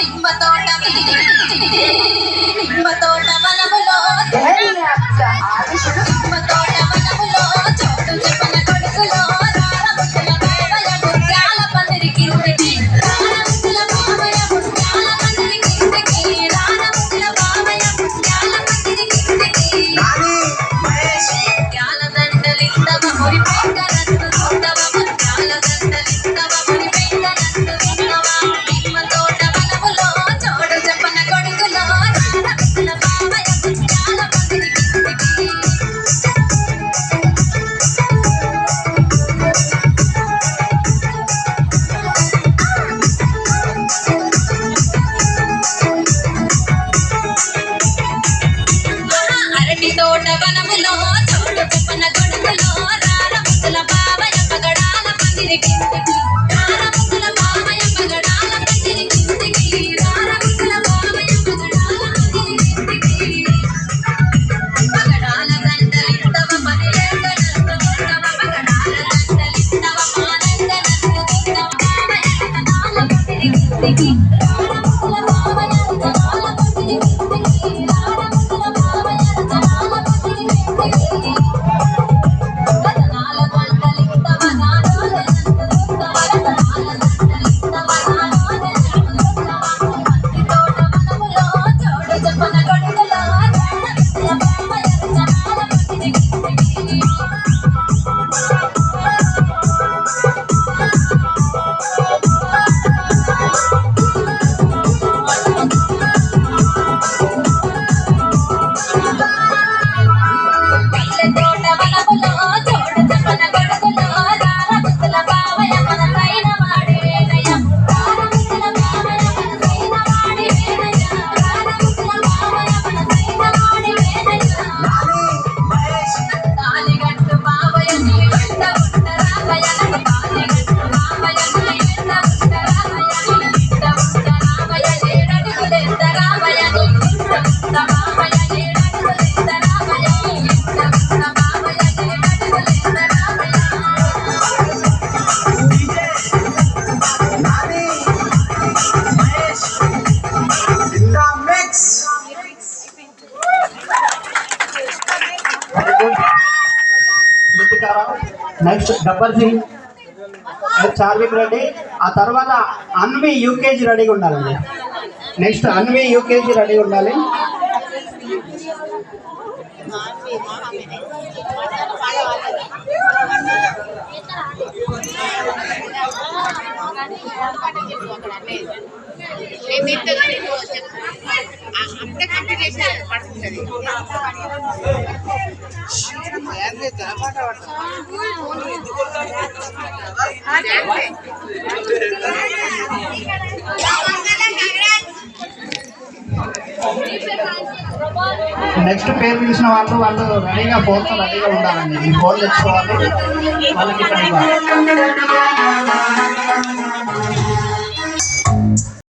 నిమ్మ తోట నిమ్మ తోట వనములో నిమ్మ తోట వనములో చోటు చెప్పన కొడుకులో రారముల దేవయ గుర్రాల పందిరికి నుడికి they. Tara next Gabbar Singh Charvik Reddy ఆ తర్వాత అన్వి యూకేజీ రెడీగా ఉండాలండి. నెక్స్ట్ అన్వి యూకేజీ రెడీగా ఉండాలి. నెక్స్ట్ పేరు పిలిచిన వాళ్ళు వాళ్ళు రెడీగా ఫోన్తో రెడీగా ఉండాలండి. మీ ఫోన్ తెచ్చుకోవాలి. వాళ్ళకి